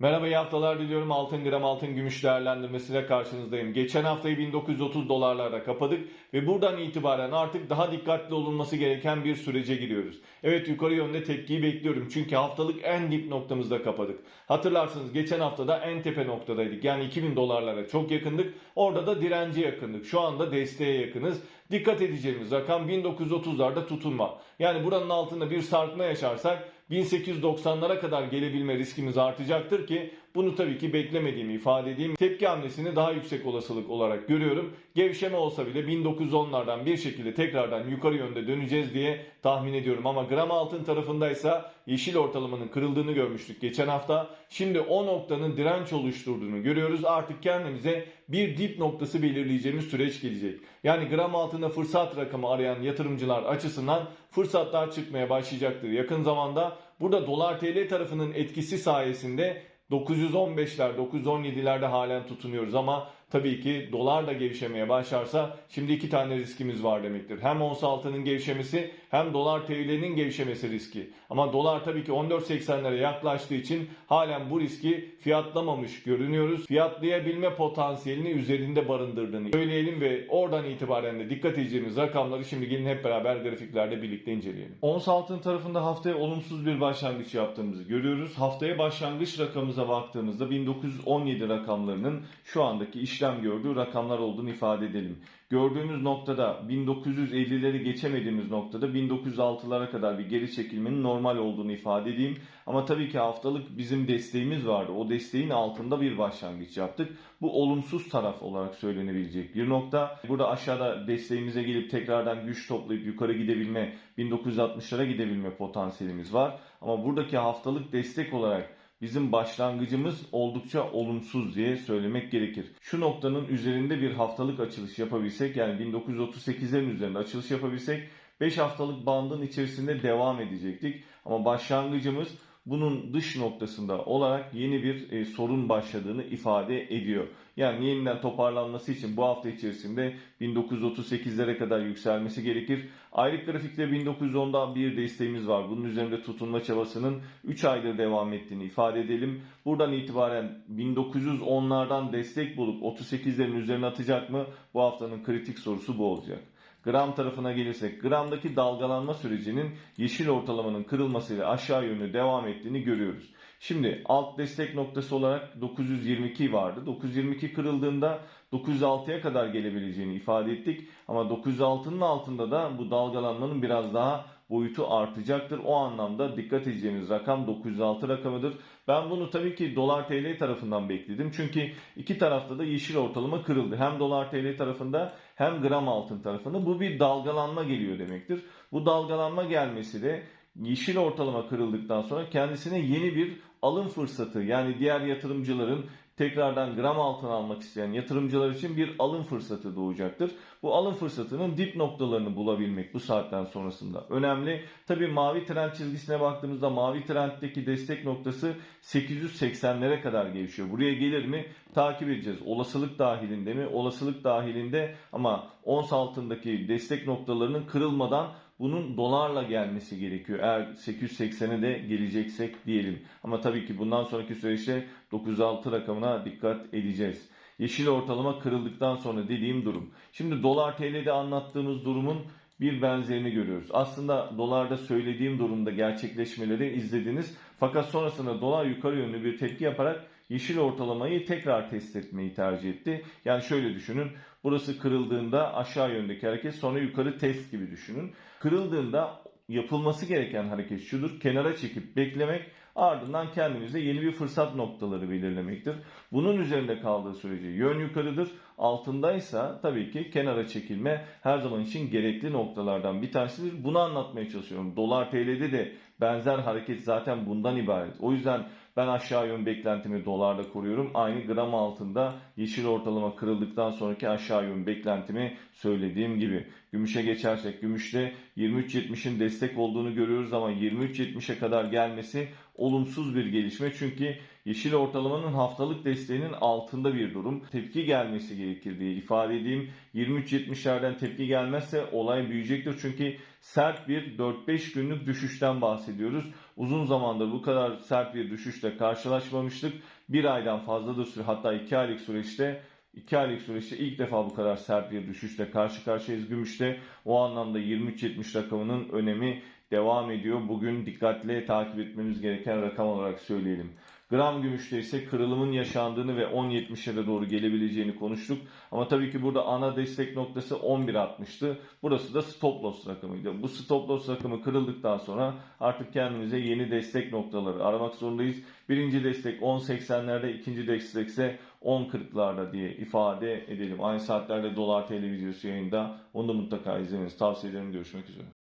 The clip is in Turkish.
Merhaba iyi haftalar diliyorum. Altın gram altın gümüş değerlendirmesiyle karşınızdayım. Geçen haftayı 1930 dolarlarda kapadık ve buradan itibaren artık daha dikkatli olunması gereken bir sürece giriyoruz. Evet yukarı yönde tepkiyi bekliyorum çünkü haftalık en dip noktamızda kapadık. Hatırlarsınız geçen haftada en tepe noktadaydık. Yani 2000 dolarlara çok yakındık. Orada da direnci yakındık. Şu anda desteğe yakınız. Dikkat edeceğimiz rakam 1930'larda tutunma. Yani buranın altında bir sarkma yaşarsak 1890'lara kadar gelebilme riskimiz artacaktır ki bunu tabii ki beklemediğimi ifade edeyim. Tepki hamlesini daha yüksek olasılık olarak görüyorum. Gevşeme olsa bile 1910'lardan bir şekilde tekrardan yukarı yönde döneceğiz diye tahmin ediyorum. Ama gram altın tarafındaysa yeşil ortalamanın kırıldığını görmüştük geçen hafta. Şimdi o noktanın direnç oluşturduğunu görüyoruz. Artık kendimize bir dip noktası belirleyeceğimiz süreç gelecek. Yani gram altında fırsat rakamı arayan yatırımcılar açısından fırsatlar çıkmaya başlayacaktır. Yakın zamanda burada dolar TL tarafının etkisi sayesinde 915'ler, 917'lerde halen tutunuyoruz ama tabii ki dolar da gevşemeye başlarsa şimdi iki tane riskimiz var demektir. Hem ons altının gevşemesi hem dolar TL'nin gevşemesi riski. Ama dolar tabii ki 14.80'lere yaklaştığı için halen bu riski fiyatlamamış görünüyoruz. Fiyatlayabilme potansiyelini üzerinde barındırdığını söyleyelim ve oradan itibaren de dikkat edeceğimiz rakamları şimdi gelin hep beraber grafiklerde birlikte inceleyelim. Ons altın tarafında haftaya olumsuz bir başlangıç yaptığımızı görüyoruz. Haftaya başlangıç rakamımıza baktığımızda 1917 rakamlarının şu andaki işlem gördüğü rakamlar olduğunu ifade edelim. Gördüğümüz noktada 1950'leri geçemediğimiz noktada 1906'lara kadar bir geri çekilmenin normal olduğunu ifade edeyim. Ama tabii ki haftalık bizim desteğimiz vardı. O desteğin altında bir başlangıç yaptık. Bu olumsuz taraf olarak söylenebilecek bir nokta. Burada aşağıda desteğimize gelip tekrardan güç toplayıp yukarı gidebilme, 1960'lara gidebilme potansiyelimiz var. Ama buradaki haftalık destek olarak bizim başlangıcımız oldukça olumsuz diye söylemek gerekir. Şu noktanın üzerinde bir haftalık açılış yapabilsek yani 1938'lerin üzerinde açılış yapabilsek 5 haftalık bandın içerisinde devam edecektik. Ama başlangıcımız bunun dış noktasında olarak yeni bir e, sorun başladığını ifade ediyor. Yani yeniden toparlanması için bu hafta içerisinde 1938'lere kadar yükselmesi gerekir. Aylık grafikte 1910'dan bir desteğimiz var. Bunun üzerinde tutunma çabasının 3 aydır devam ettiğini ifade edelim. Buradan itibaren 1910'lardan destek bulup 38'lerin üzerine atacak mı? Bu haftanın kritik sorusu bu olacak. Gram tarafına gelirsek gramdaki dalgalanma sürecinin yeşil ortalamanın kırılmasıyla aşağı yönlü devam ettiğini görüyoruz. Şimdi alt destek noktası olarak 922 vardı. 922 kırıldığında 906'ya kadar gelebileceğini ifade ettik. Ama 906'nın altında da bu dalgalanmanın biraz daha boyutu artacaktır. O anlamda dikkat edeceğimiz rakam 906 rakamıdır. Ben bunu tabii ki dolar TL tarafından bekledim. Çünkü iki tarafta da yeşil ortalama kırıldı. Hem dolar TL tarafında hem gram altın tarafında. Bu bir dalgalanma geliyor demektir. Bu dalgalanma gelmesi de yeşil ortalama kırıldıktan sonra kendisine yeni bir alım fırsatı yani diğer yatırımcıların tekrardan gram altın almak isteyen yatırımcılar için bir alım fırsatı doğacaktır. Bu alım fırsatının dip noktalarını bulabilmek bu saatten sonrasında önemli. Tabi mavi trend çizgisine baktığımızda mavi trenddeki destek noktası 880'lere kadar gevşiyor. Buraya gelir mi? Takip edeceğiz. Olasılık dahilinde mi? Olasılık dahilinde ama ons altındaki destek noktalarının kırılmadan bunun dolarla gelmesi gerekiyor. Eğer 880'e de geleceksek diyelim. Ama tabii ki bundan sonraki süreçte 906 rakamına dikkat edeceğiz. Yeşil ortalama kırıldıktan sonra dediğim durum. Şimdi dolar TL'de anlattığımız durumun bir benzerini görüyoruz. Aslında dolarda söylediğim durumda gerçekleşmeleri izlediniz. Fakat sonrasında dolar yukarı yönlü bir tepki yaparak yeşil ortalamayı tekrar test etmeyi tercih etti. Yani şöyle düşünün. Burası kırıldığında aşağı yöndeki hareket sonra yukarı test gibi düşünün. Kırıldığında yapılması gereken hareket şudur. Kenara çekip beklemek ardından kendinize yeni bir fırsat noktaları belirlemektir. Bunun üzerinde kaldığı sürece yön yukarıdır. Altındaysa tabii ki kenara çekilme her zaman için gerekli noktalardan bir tanesidir. Bunu anlatmaya çalışıyorum. Dolar TL'de de benzer hareket zaten bundan ibaret. O yüzden ben aşağı yön beklentimi dolarda koruyorum. Aynı gram altında yeşil ortalama kırıldıktan sonraki aşağı yön beklentimi söylediğim gibi. Gümüşe geçersek gümüşte 23.70'in destek olduğunu görüyoruz ama 23.70'e kadar gelmesi olumsuz bir gelişme. Çünkü yeşil ortalamanın haftalık desteğinin altında bir durum. Tepki gelmesi gerekir diye ifade edeyim. 23.70'lerden tepki gelmezse olay büyüyecektir. Çünkü sert bir 4-5 günlük düşüşten bahsediyoruz. Uzun zamandır bu kadar sert bir düşüşle karşılaşmamıştık. Bir aydan fazladır süre hatta 2 aylık süreçte 2 aylık süreçte ilk defa bu kadar sert bir düşüşle karşı karşıyayız gümüşte. O anlamda 23.70 rakamının önemi devam ediyor. Bugün dikkatle takip etmemiz gereken rakam olarak söyleyelim. Gram gümüşte ise kırılımın yaşandığını ve 10.70'lere doğru gelebileceğini konuştuk. Ama tabii ki burada ana destek noktası 11.60'tı. Burası da stop loss rakamıydı. Bu stop loss rakamı kırıldıktan sonra artık kendimize yeni destek noktaları aramak zorundayız. Birinci destek 10.80'lerde, ikinci destek ise 10.40'larda diye ifade edelim. Aynı saatlerde dolar TL videosu yayında. Onu da mutlaka izlemenizi tavsiye ederim. Görüşmek üzere.